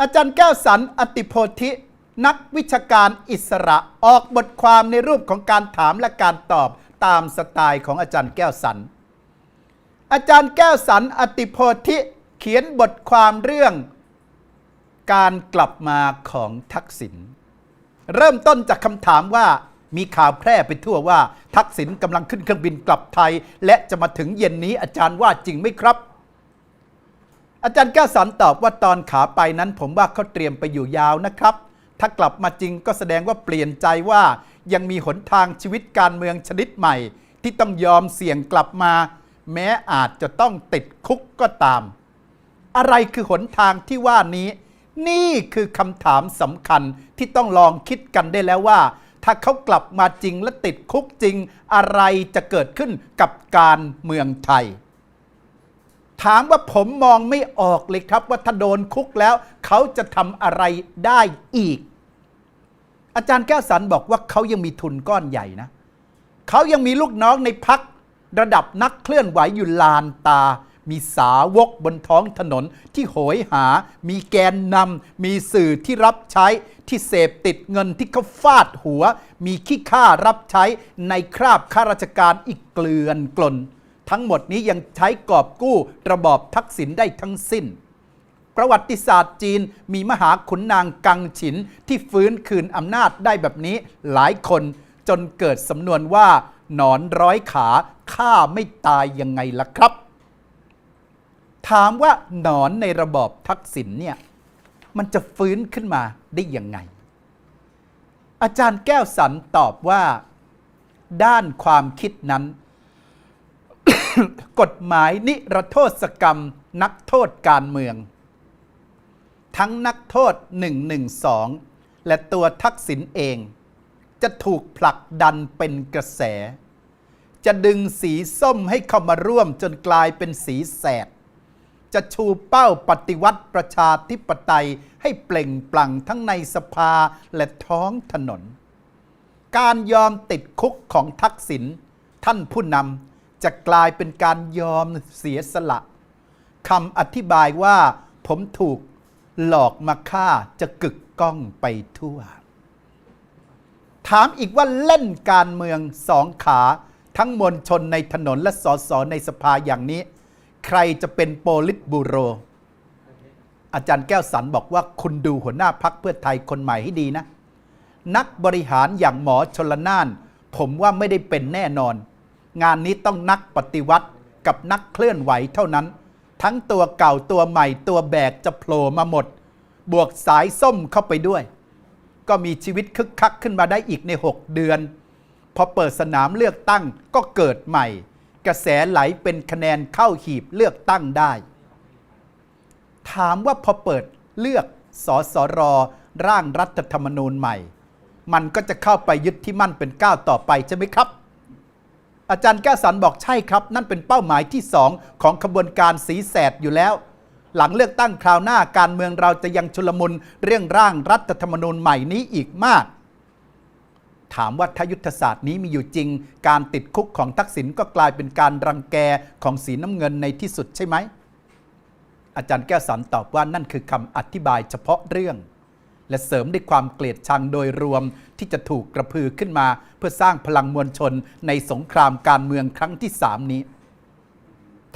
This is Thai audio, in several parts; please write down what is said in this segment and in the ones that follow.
อาจารย์แก้วสันอติโพธิ นักวิชาการอิสระออกบทความในรูปของการถามและการตอบตามสไตล์ของอาจารย์แก้วสัน อาจารย์แก้วสันอติโพธิเขียนบทความเรื่อง การกลับมาของทักษิณเริ่มต้นจากคำถามว่ามีข่าวแพร่ไปทั่วว่า ทักษิณกำลังขึ้นเครื่องบินกลับไทย และจะมาถึงเย็นนี้อาจารย์ว่าจริงไหมครับ อาจารย์แก้วสันตอบว่าตอนขาไปนั้นผมว่าเขาเตรียมไปอยู่ยาวนะครับ ถ้ากลับมาจริงก็แสดงว่าเปลี่ยนใจว่ายังมีหนทางชีวิตการเมืองชนิดใหม่ ที่ต้องยอมเสี่ยงกลับมา แม้อาจจะต้องติดคุกก็ตาม อะไรคือหนทางที่ว่านี้ นี่คือคำถามสำคัญที่ต้องลองคิดกันได้แล้วว่า ถ้าเขากลับมาจริงและติดคุกจริง อะไรจะเกิดขึ้นกับการเมืองไทย ถามว่าผมมองไม่ออกเลยครับ ว่าถ้าโดนคุกแล้ว เขาจะทำอะไรได้อีก อาจารย์แก้วสันบอกว่าเขายังมีทุนก้อนใหญ่นะเขายังมีลูกน้องในพักระดับนักเคลื่อนไหวอยู่ลานตา มีสาวกบนท้องถนนที่โหยหา มีแกนนำมีสื่อที่รับใช้ที่เสพติดเงินที่เขาฟาดหัว มีขี้ข้ารับใช้ในคราบข้าราชการอีกเกลือนกลน ทั้งหมดนี้ยังใช้กอบกู้ระบอบทักษิณได้ทั้งสิ้น ประวัติศาสตร์จีนมีมหาขุนนางกังฉินที่ฟื้นคืนอำนาจได้แบบนี้หลายคนจนเกิดสำนวนว่า หนอนร้อยขาฆ่าไม่ตายยังไงล่ะครับ ถามว่าหนอนในระบอบทักษิณเนี่ยมันจะฟื้นขึ้นมาได้ยังไง อาจารย์แก้วสันตอบว่า ด้านความคิดนั้น กฎหมายนิรโทษกรรม นักโทษการเมือง ทั้งนักโทษ 112 และตัวทักษิณเอง จะถูกผลักดันเป็นกระแส จะดึงสีส้มให้เข้ามาร่วมจนกลายเป็นสีแสด จะชูเป้าปฏิวัติประชาธิปไตยให้เปล่งปลั่งทั้งในสภาและท้องถนน การยอมติดคุกของทักษิณท่านผู้นำ จะกลายเป็นการยอมเสียสละคำอธิบายว่าผมถูกหลอกมาฆ่าจะกึกก้องไปทั่ว ถามอีกว่าเล่นการเมืองสองขา ทั้งมวลชนในถนนและสสในสภาอย่างนี้ ใครจะเป็นโปลิตบูโร อาจารย์แก้วสันบอกว่าคุณดูหัวหน้าพักเพื่อไทยคนใหม่ให้ดีนะ นักบริหารอย่างหมอชลนาน ผมว่าไม่ได้เป็นแน่นอน งานนี้ต้องนักปฏิวัติกับนักเคลื่อนไหวเท่านั้น ทั้งตัวเก่าตัวใหม่ตัวแบกจะโผล่มาหมด บวกสายส้มเข้าไปด้วย ก็มีชีวิตคึกคักขึ้นมาได้อีกใน 6 เดือน พอเปิดสนามเลือกตั้งก็เกิดใหม่ กระแสไหลเป็นคะแนนเข้าหีบเลือกตั้งได้ ถามว่าพอเปิดเลือกสสรร่างรัฐธรรมนูญใหม่ มันก็จะเข้าไปยึดที่มั่นเป็นก้าวต่อไปใช่ไหมครับ อาจารย์แก้วสันบอกใช่ครับ นั่นเป็นเป้าหมายที่สองของขบวนการสีแสดอยู่แล้ว หลังเลือกตั้งคราวหน้าการเมืองเราจะยังชุลมุนเรื่องร่างรัฐธรรมนูญใหม่นี้อีกมาก ถามว่าถ้ายุทธศาสตร์นี้มีอยู่จริง การติดคุกของทักษิณก็กลายเป็นการรังแกของสีน้ำเงินในที่สุดใช่ไหมอาจารย์แก้วสันตอบว่านั่นคือคำอธิบายเฉพาะเรื่อง และเสริมด้วยความเกลียดชังโดยรวมที่จะถูกกระพือขึ้นมา เพื่อสร้างพลังมวลชนในสงครามการเมืองครั้งที่สามนี้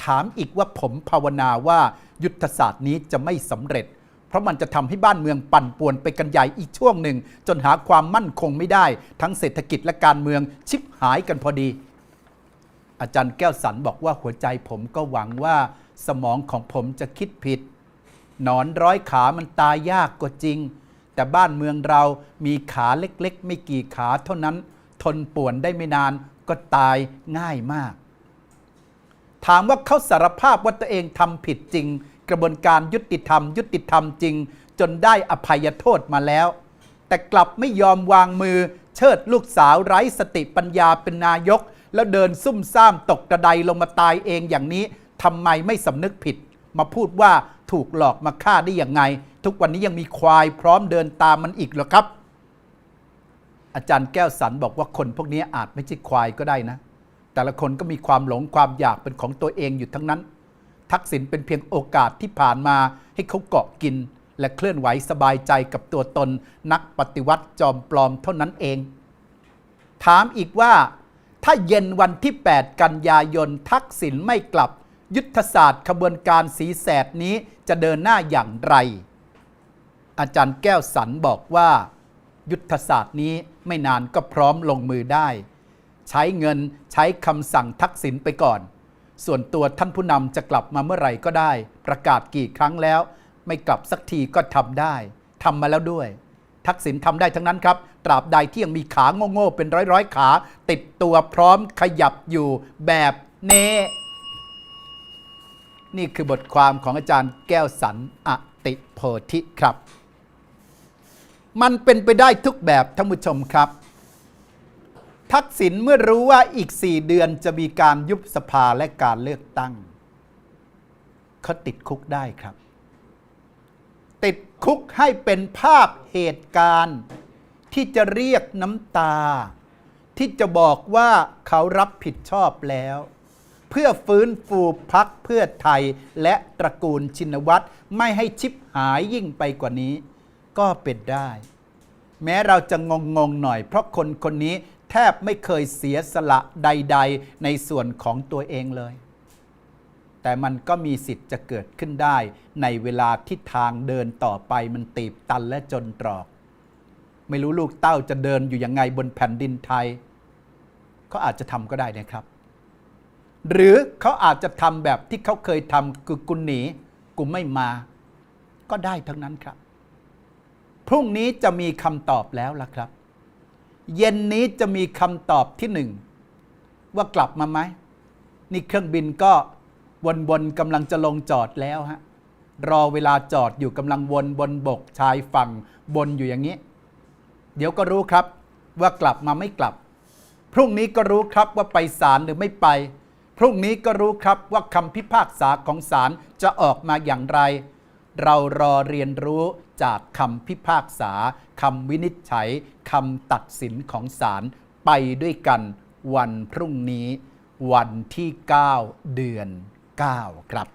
ถามอีกว่าผมภาวนาว่ายุทธศาสตร์นี้จะไม่สำเร็จ เพราะมันจะทำให้บ้านเมืองปั่นป่วนไปกันใหญ่อีกช่วงหนึ่ง จนหาความมั่นคงไม่ได้ ทั้งเศรษฐกิจและการเมืองชิบหายกันพอดี อาจารย์แก้วสันบอกว่าหัวใจผมก็หวังว่าสมองของผมจะคิดผิด หนอนร้อยขามันตายยากก็จริง แต่บ้านเมืองเรามีขาเล็กๆ ไม่กี่ขาเท่านั้น ทนป่วนได้ไม่นานก็ตายง่ายมาก ถามว่าเขาสารภาพว่าตัวเองทำผิดจริง กระบวนการยุติธรรม ยุติธรรมจริง จนได้อภัยโทษมาแล้ว แต่กลับไม่ยอมวางมือ เชิดลูกสาวไร้สติปัญญาเป็นนายก แล้วเดินซุ่มซ่ามตกกระไดลงมาตายเองอย่างนี้ทำไมไม่สำนึกผิด มาพูดว่าถูกหลอกมาฆ่าได้อย่างไง ทุกวันนี้ยังมีควายพร้อมเดินตามมันอีกหรอครับ อาจารย์แก้วสันบอกว่าคนพวกนี้อาจไม่ใช่ควายก็ได้นะ แต่ละคนก็มีความหลงความอยากเป็นของตัวเองอยู่ทั้งนั้น ทักษิณเป็นเพียงโอกาสที่ผ่านมาให้เขาเกาะกิน และเคลื่อนไหวสบายใจกับตัวตน นักปฏิวัติจอมปลอมเท่านั้นเอง ถามอีกว่า ถ้าเย็นวันที่ 8 กันยายนทักษิณไม่กลับยุทธศาสตร์ขบวนการสีแสดนี้จะเดินหน้าอย่างไร อาจารย์แก้วสันบอกว่า ยุทธศาสตร์นี้ไม่นานก็พร้อมลงมือได้ ใช้เงินใช้คำสั่งทักษิณไปก่อน ส่วนตัวท่านผู้นำจะกลับมาเมื่อไหร่ก็ได้ ประกาศกี่ครั้งแล้ว ไม่กลับสักทีก็ทำได้ทำมาแล้วด้วย ทักษิณทำได้ทั้งนั้นครับ ตราบใดที่ยังมีขาโง่ๆเป็นร้อยๆขา ติดตัวพร้อมขยับอยู่แบบเนนี่คือบทความของอาจารย์แก้วสันอติโพธิครับ มันเป็นไปได้ทุกแบบท่านผู้ชมครับ ทักษิณเมื่อรู้ว่าอีก 4 เดือนจะมีการยุบสภาและการเลือกตั้งเขาติดคุกได้ครับ ติดคุกให้เป็นภาพเหตุการณ์ ที่จะเรียกน้ำตา ที่จะบอกว่าเขารับผิดชอบแล้ว เพื่อฟื้นฟูพักเพื่อไทยและตระกูลชินวัตรไม่ให้ชิบหายยิ่งไปกว่านี้ ก็เป็นได้ แม้เราจะงงงๆหน่อย เพราะคนคนนี้แทบไม่เคยเสียสละใด ๆ ในส่วนของตัวเองเลย แต่มันก็มีสิทธิ์จะเกิดขึ้นได้ ในเวลาที่ทางเดินต่อไปมันตีบตันและจนตรอก ไม่รู้ลูกเต้าจะเดินอยู่ยังไงบนแผ่นดินไทยเขาอาจจะทำก็ได้นะครับ หรือเขาอาจจะทำแบบที่เขาเคยทำคือกุหนีกูไม่มา ก็ได้ทั้งนั้นครับ พรุ่งนี้จะมีคำตอบแล้วล่ะครับ เย็นนี้จะมีคำตอบที่หนึ่งว่ากลับมาไหมนี่เครื่องบินก็วนๆกำลังจะลงจอดแล้วฮะรอเวลาจอดอยู่กำลังวนบนบกชายฝั่งบนอยู่อย่างนี้ เดี๋ยวก็รู้ครับว่ากลับมาไม่กลับ พรุ่งนี้ก็รู้ครับว่าไปศาลหรือไม่ไป พรุ่งนี้ก็รู้ครับว่าคำพิพากษาของศาลจะออกมาอย่างไร เรารอเรียนรู้จากคำพิพากษาคำวินิจฉัยคำตัดสินของศาลไปด้วยกันวันพรุ่งนี้ วันที่ 9 เดือน 9 ครับ